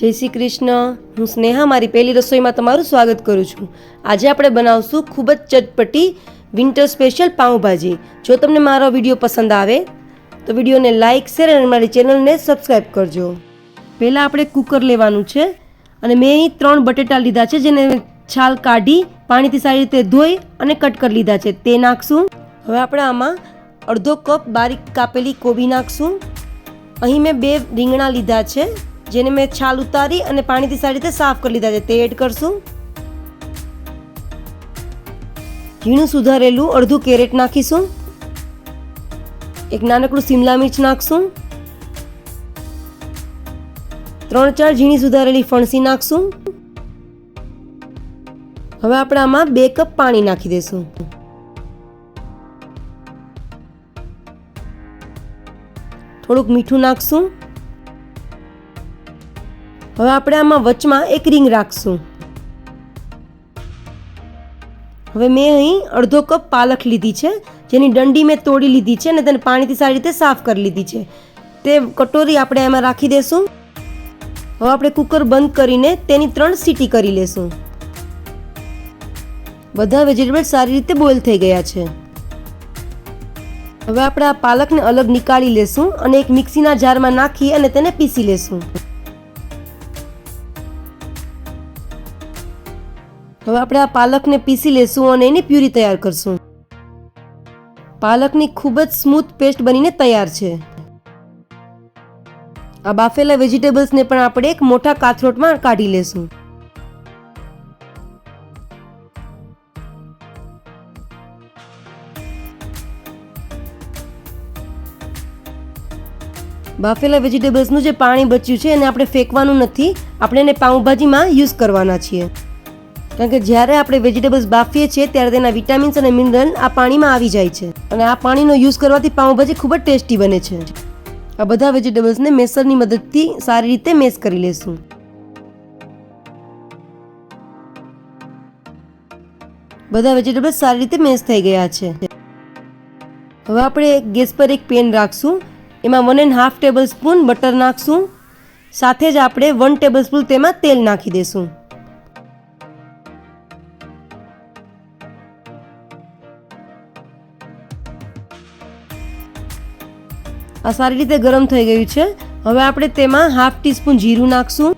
જય શ્રી કૃષ્ણ. હું સ્નેહા, મારી પહેલી રસોઈમાં તમારું સ્વાગત કરું છું. આજે આપણે બનાવશું ખૂબ જ ચટપટી વિન્ટર સ્પેશિયલ પાઉંભાજી. જો તમને મારો વીડિયો પસંદ આવે, તો વિડીયોને લાઇક શેર અને મારી ચેનલને સબસ્ક્રાઈબ કરજો. પહેલાં આપણે કુકર લેવાનું છે અને મેં અહીં ત્રણ બટેટા લીધા છે, જેને છાલ કાઢી પાણીથી સારી રીતે ધોઈ અને કટ કરી લીધા છે. તે નાખશું. હવે આપણે આમાં અડધો કપ બારીક કાપેલી કોબી નાખશું. અહીં મેં બે રીંગણા લીધા છે. જેને મેં છાલ ઉતારી અને પાણીથી સારી રીતે સાફ કરી લીધા છે. તે એડ કરશું. ઝીણું સુધારેલું અડધું કેરેટ નાખીશું. એક નાનકડું સિમલા મિર્ચ નાખશું. ત્રણ ચાર ઝીણી સુધારેલી ફણસી નાખશું. હવે આપણે આમાં બે કપ પાણી નાખી દઈશું થોડુંક મીઠું નાખશું. હવે આપણે આમાં વચમાં એક રિંગ રાખશું. હવે મેં અહીં અડધો કપ પાલક લીધી છે, જેની દંડી મેં તોડી લીધી છે અને તેને પાણીથી સારી રીતે સાફ કરી લીધી છે. તે કટોરી આપણે એમાં રાખી દેશું. હવે આપણે કુકર બંધ કરીને તેની ત્રણ સીટી કરી લેશું. બધા વેજીટેબલ સારી રીતે બોઇલ થઈ ગયા છે. હવે આપણે આ પાલકને અલગ નીકાળી લેશું અને એક મિક્સીના જારમાં નાખી અને તેને પીસી લેશું. હવે આપણે આ પાલકને પીસી લેશું અને એની પ્યુરી તૈયાર કરશું. પાલકની ખૂબ જ સ્મૂથ પેસ્ટ બનીને તૈયાર છે. આ બાફેલા વેજીટેબલ્સને પણ આપણે એક મોટા કાથરોટમાં કાઢી લેશું. બાફેલા વેજીટેબલ્સનું જે પાણી બચ્યું છે એને આપણે ફેંકવાનું નથી. આપણે એને પાઉંભાજીમાં યુઝ કરવાના છીએ. કારણ કે જ્યારે આપણે વેજીટેબલ્સ બાફીએ છીએ, ત્યારે તેના વિટામિન્સ અને મિનરલ આ પાણીમાં આવી જાય છે. અને આ પાણીનો યુઝ કરવાથી પાઉંભાજી ખૂબ જ ટેસ્ટી બને છે. આ બધા વેજીટેબલ્સને મેસરની મદદથી સારી રીતે મેસ કરી લેશું. બધા વેજીટેબલ્સ સારી રીતે મેસ થઈ ગયા છે. હવે આપણે ગેસ પર એક પેન રાખશું. એમાં one and half tablespoon butter નાખશું. સાથે જ આપણે વન ટેબલ સ્પૂન તેમાં તેલ નાખી દઈશું આ સારી રીતે ગરમ થઈ ગયું છે. હવે આપણે તેમાં હાફ ટીસ્પૂન જીરું નાખશું.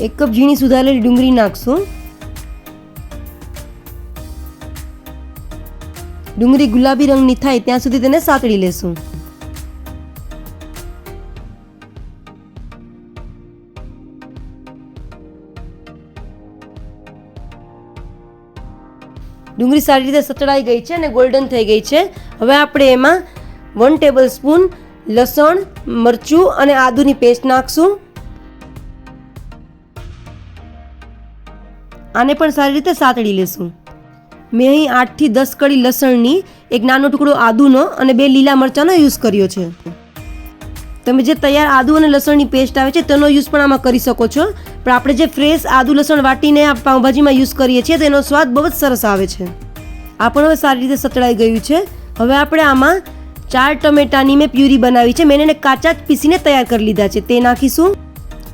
એક કપ ઝીણી સુધારેલી ડુંગળી નાખશું. ડુંગળી ગુલાબી રંગની થાય ત્યાં સુધી તેને સાતળી લેશું. ડુંગળી સારી રીતે સચડાઈ ગઈ છે અને ગોલ્ડન થઈ ગઈ છે. હવે આપણે એમાં વન ટેબલ સ્પૂન લસણ, મરચું અને આદુની પેસ્ટ નાખશું. આને પણ સારી રીતે સાતળી લેશું. મેં અહીં આઠથી દસ કડી લસણની એક નાનો ટુકડો આદુનો અને બે લીલા મરચાંનો યુઝ કર્યો છે. તમે જે તૈયાર આદુ અને લસણની પેસ્ટ આવે છે, તેનો યુઝ પણ આમાં કરી શકો છો. પણ આપણે જે ફ્રેશ આદુ લસણ વાટીને આ પાઉંભાજીમાં યુઝ કરીએ છીએ, તેનો સ્વાદ બહુ જ સરસ આવે છે. આ પણ હવે સારી રીતે સતળાઈ ગયું છે. હવે આપણે આમાં ચાર ટમેટાની મેં પ્યુરી બનાવી છે. મેં એને કાચા જ પીસીને તૈયાર કરી લીધા છે. તે નાખીશું.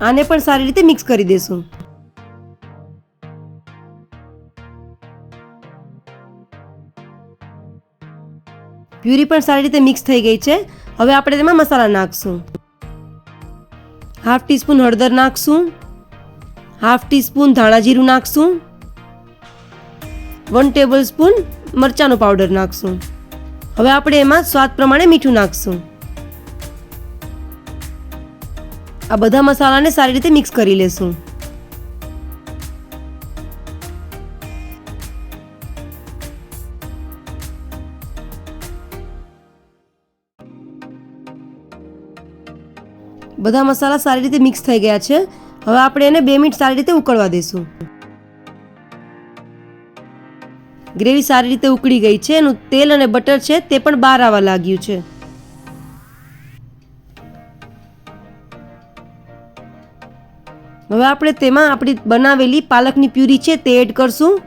આને પણ સારી રીતે મિક્સ કરી દઈશું પ્યુરી પણ સારી રીતે મિક્સ થઈ ગઈ છે. હવે આપણે તેમાં મસાલા નાખશું. હાફ ટીસ્પૂન હળદર નાખશું. હાફ ટીસ્પૂન ધાણા જીરું નાખશું. વન ટેબલ સ્પૂન મરચાંનો પાવડર નાખશું. હવે આપણે એમાં સ્વાદ પ્રમાણે મીઠું નાખશું. આ બધા મસાલાને સારી રીતે મિક્સ કરી લેશું. બધા મસાલા સારી રીતે મિક્સ થઈ ગયા છે. હવે આપણે એને બે મિનિટ સારી રીતે ઉકળવા દઈશું ગ્રેવી સારી રીતે ઉકળી ગઈ છે, એનું તેલ અને બટર છે તે પણ બહાર આવવા લાગ્યું છે. હવે આપણે તેમાં આપણી બનાવેલી પાલકની પ્યુરી છે તે એડ કરશું.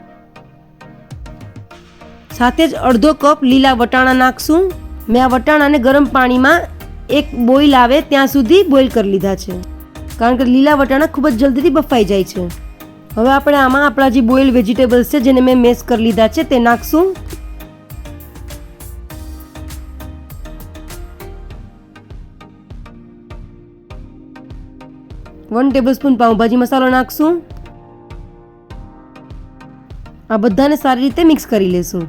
સાથે જ અડધો કપ લીલા વટાણા નાખશું. મેં આ વટાણાને ગરમ પાણીમાં એક બોઇલ આવે ત્યાં સુધી બોઇલ કરી લીધા છે. કારણ કે લીલા વટાણા ખૂબ જ જલ્દીથી બફાઈ જાય છે. હવે આપણે આમાં આપણા જે બોઇલ વેજીટેબલ્સ છે, જેને મેં મેશ કરી લીધા છે, તે નાખશું. વન ટેબલ સ્પૂન પાઉંભાજી મસાલો નાખશું. આ બધાને સારી રીતે મિક્સ કરી લેશું.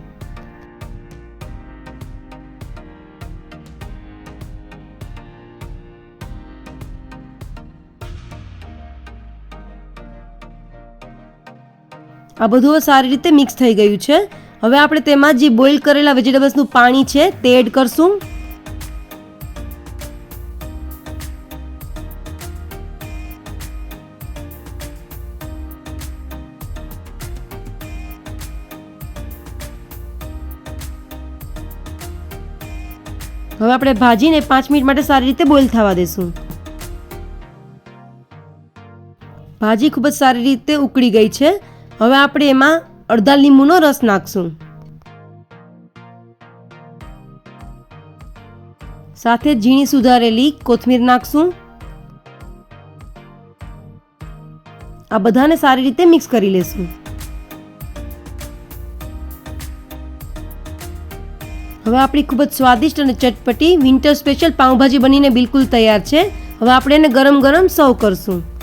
આ બધું સારી રીતે મિક્સ થઈ ગયું છે. હવે આપણે તેમાં જે બોઇલ કરેલા વેજીટેબલ્સનું પાણી છે, તે એડ કરશું. હવે આપણે ભાજીને પાંચ મિનિટ માટે સારી રીતે બોઇલ થવા દેશું. ભાજી ખૂબ જ સારી રીતે ઉકળી ગઈ છે. હવે આપણે એમાં અડધા લીંબુનો રસ નાખશું. સાથે ઝીણી સુધારેલી કોથમીર નાખશું. આ બધાને સારી રીતે મિક્સ કરી લેશું. હવે આપણી ખૂબ જ સ્વાદિષ્ટ અને ચટપટી વિન્ટર સ્પેશિયલ પાઉંભાજી બનીને બિલકુલ તૈયાર છે. હવે આપણે એને ગરમ ગરમ સર્વ કરશું.